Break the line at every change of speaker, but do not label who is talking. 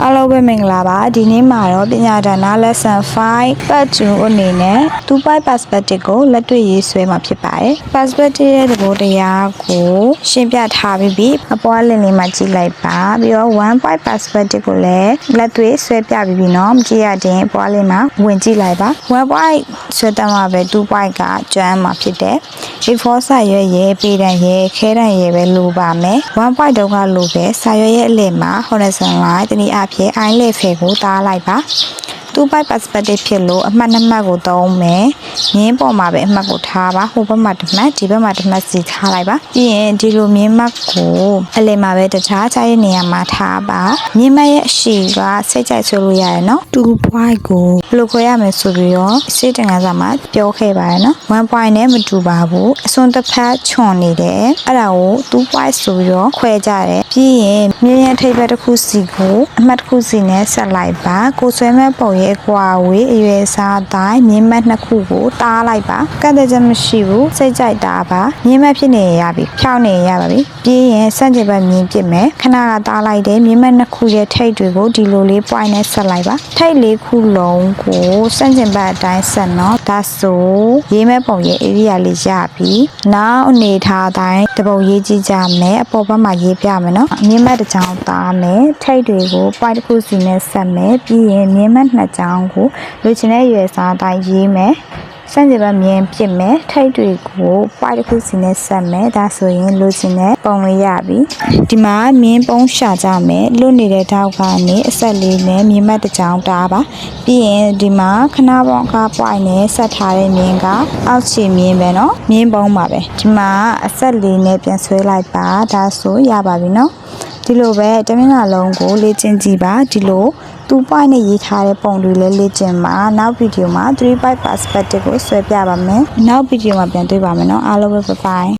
အားလုံးပဲမင်္ဂလာပါဒီနေ့မှာတော့ပညာဒါန lesson 5 part 2အနေနဲ့2 point perspective ကိုလက်တွေ့ရေးဆွဲမှာဖြစ်ပါတယ် perspective ရဲ့သဘောတရားကိုရှင်းပြထားပြီးပြီအပေါ်လင်းလေးမှာကြည့်လိုက်ပါပြီးတော့1 point perspective ကိုလည်းလက်တွေ့ဆွဲပြပြီးပြီเนาะမကြည့်ရတဲ့အပေါ်လင်းမှာဝင်ကြည့်လိုက်ပါ1 point ဆွဲတတ်မှာပဲ2 point ကကျွမ်းမှာဖြစ်တယ် A4 စာရွက်ရဲ့ပေတံရဲ့ခဲတံရဲ့ပဲလိုပါမယ်1 point တုန်းကလိုပဲစာရွက်ရဲ့အလယ်မှာ horizon line တနည်းအား ဖြင့် eye level ကိုတားလိုက်ပါ 2 by perspective ဖြစ်လို့အမှတ်နှစ်မှတ်ကိုသုံးမယ်။မြင်းပေါ်မှာပဲအမှတ်ကိုထားပါ။ဟိုဘက်မှာတစ်မှတ်ဒီဘက်မှာတစ်မှတ်စီထားလိုက်ပါ။ပြီးရင်ဒီလိုမြင်းမှတ်ကိုအလယ်မှာပဲတခြားခြားရဲ့နေရာမှာထားပါ။မြင်းမှတ်ရဲ့အရှိကစိတ်ကြိုက်ဆွဲလို့ရတယ်နော်။2 point ကိုဘယ်လိုခွဲရမလဲဆိုပြီးတော့စိတ်တင်ကစားမှာပြောခဲ့ပါရနော်။1 point နဲ့မတူပါဘူး။အစွန်းတစ်ဖက်ချွန်နေတယ်။အဲ့ဒါကို2 point ဆိုပြီးတော့ခွဲကြတယ်။ပြီးရင်မြင်းရဲ့ထိပ်ဘက်တစ်ခုစီကိုအမှတ်တစ်ခုစီနဲ့ဆက်လိုက်ပါ။ကိုဆွဲမဲ့ပုံရဲ့ကွာဝေးအရွယ်စားတိုင်းမြင်းမတ်နှစ်ခုကိုတားလိုက်ပါ။ကန့်တဲ့ချက်မရှိဘူး။စိတ်ကြိုက်တာပါ။မြင်းမတ်ဖြစ်နေရပြီ။ဖြောင်းနေရပါပြီ။ပြီးရင်စန့်ကျင်ဘက်မြင်းပြစ်မယ်။ခဏကတားလိုက်တယ်မြင်းမတ်နှစ်ခုရဲ့ထိပ်တွေကိုဒီလိုလေး point နဲ့ဆက်လိုက်ပါ။ထိပ်လေးခုလုံးကိုစန့်ကျင်ဘက်အတိုင်းဆက်နော်။ ဒါဆိုရေးမဲ့ပုံရဲ့ area လေးရပြီ။နောက်အနေထားအတိုင်းတပုံရေးကြည့်ကြမယ်။အပေါ်ဘက်မှာရေးပြမယ်နော်။မြင်းမတ်တစ်ချောင်းသားမယ်။ထိပ်တွေကို point တစ်ခုစီနဲ့ဆက်မယ်။ပြီးရင်မြင်းမတ်နှစ်ချောင်းကိုလိုချင်တဲ့ရွယ်စားအတိုင်းရေးမယ်။ စံကြပါမြင်ပြစ်မယ်ထိတ်တွေကိုပွိုက်တစ်ခုစီနဲ့ဆက်မယ်ဒါဆိုရင်လိုချင်တဲ့ပုံလေးရပြီဒီမှာမြင်းပုံးရှာကြမယ်လွတ်နေတဲ့ထောက်ကနေအဆက်လေးနဲ့မြင်းမတ်တစ်ချောင်းတားပါပြီးရင်ဒီမှာခဏပေါင်းကပွိုက်နဲ့ဆက်ထားတဲ့မြင်းကအောက်ခြေမြင်းပဲเนาะမြင်းပုံးပါပဲဒီမှာအဆက်လေးနဲ့ပြန်ဆွဲလိုက်ပါဒါဆိုရပါပြီเนาะဒီလိုပဲတမင်္လာလုံးကိုလေ့ကျင့်ကြည့်ပါဒီလို 2 point နဲ့ရေးထားတဲ့ပုံတွေလည်းလေ့ကျင့်ပါနောက်ဗီဒီယိုမှာ3 point perspective ကိုဆွဲပြပါမယ်နောက်ဗီဒီယိုမှာပြန်တွေ့ပါမယ်နော်အားလုံးပဲ bye bye